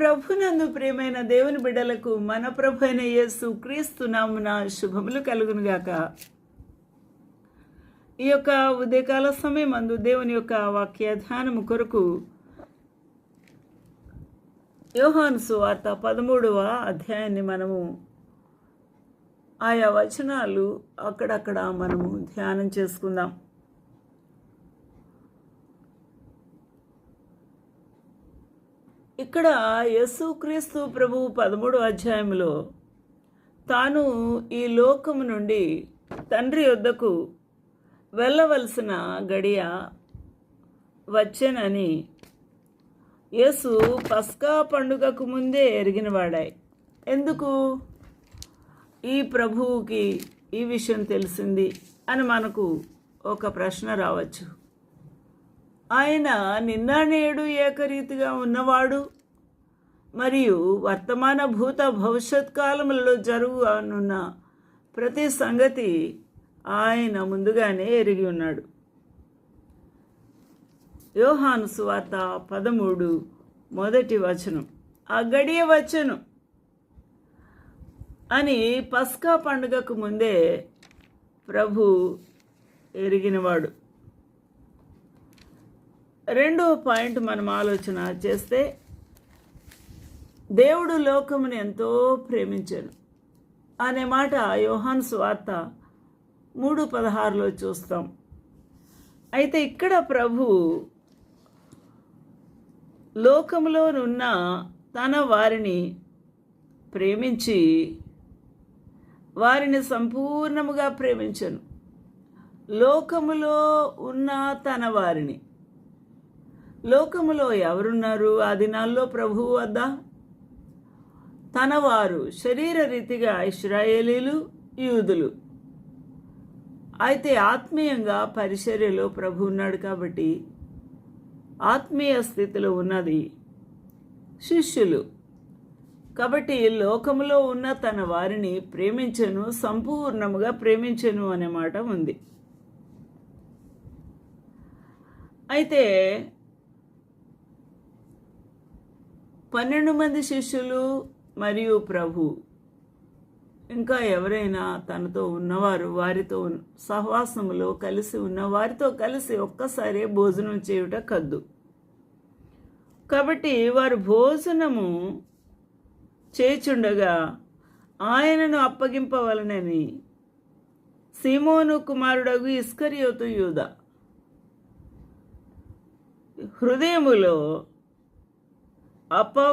ప్రభునందు ప్రియమైన దేవుని బిడ్డలకు మన ప్రభు అయిన యేసు క్రీస్తు నామున శుభములు కలుగునుగాక. ఈ యొక్క ఉదయకాల సమయం అందు దేవుని యొక్క వాక్య ధ్యానము కొరకు యోహాను సువార్త పదమూడవ అధ్యాయాన్ని మనము ఆయా వచనాలు అక్కడక్కడ మనము ధ్యానం చేసుకుందాం. ఇక్కడ యేసుక్రీస్తు ప్రభువు పదమూడు అధ్యాయంలో తాను ఈ లోకము నుండి తండ్రి వద్దకు వెళ్ళవలసిన గడియ వచ్చానని యేసు పస్కా పండుగకు ముందే ఎరిగినవాడాయి ఎందుకు? ఈ ప్రభువుకి ఈ విషయం తెలిసింది అని మనకు ఒక ప్రశ్న రావచ్చు. ఆయన నిన్న నేడు ఏకరీతిగా ఉన్నవాడు. మరియు వర్తమాన భూత భవిష్యత్ కాలములలో జరుగునున్న ప్రతి సంగతి ఆయన ముందుగానే ఎరిగి ఉన్నాడు. యోహాను సువార్త పదమూడు మొదటి వచనం. ఆ గడియ వచ్చను అని పస్కా పండుగకు ముందే ప్రభు ఎరిగినవాడు. రెండో పాయింట్ మనం ఆలోచన చేస్తే దేవుడు లోకముని ఎంతో ప్రేమించాను అనే మాట యోహాన్ స్వార్త మూడు పదహారులో చూస్తాం. అయితే ఇక్కడ ప్రభు లోకములోనున్న తన వారిని ప్రేమించి వారిని సంపూర్ణముగా ప్రేమించను. లోకములో ఉన్న తన వారిని లోకములో ఎవరున్నారు? ఆ దినాల్లో ప్రభువు వద్ద? తనవారు శరీర రీతిగా ఇస్రాయేలీలు యూదులు. అయితే ఆత్మీయంగా పరిచర్యలో ప్రభు ఉన్నాడు కాబట్టి ఆత్మీయ స్థితిలో ఉన్నది శిష్యులు. కాబట్టి లోకములో ఉన్న తన వారిని ప్రేమించను సంపూర్ణముగా ప్రేమించను అనే మాట ఉంది. అయితే పన్నెండు మంది శిష్యులు మరియు ప్రభు. ఇంకా ఎవరైనా తనతో ఉన్నవారు వారితో సహవాసములో కలిసి ఉన్న వారితో కలిసి ఒక్కసారి భోజనం చేయుట కద్దు. కాబట్టి వారు భోజనము చేచుండగా ఆయనను అప్పగింపవలనని సీమోను కుమారుడగు ఇస్కరియోతు యూద. హృదయములో அப்போ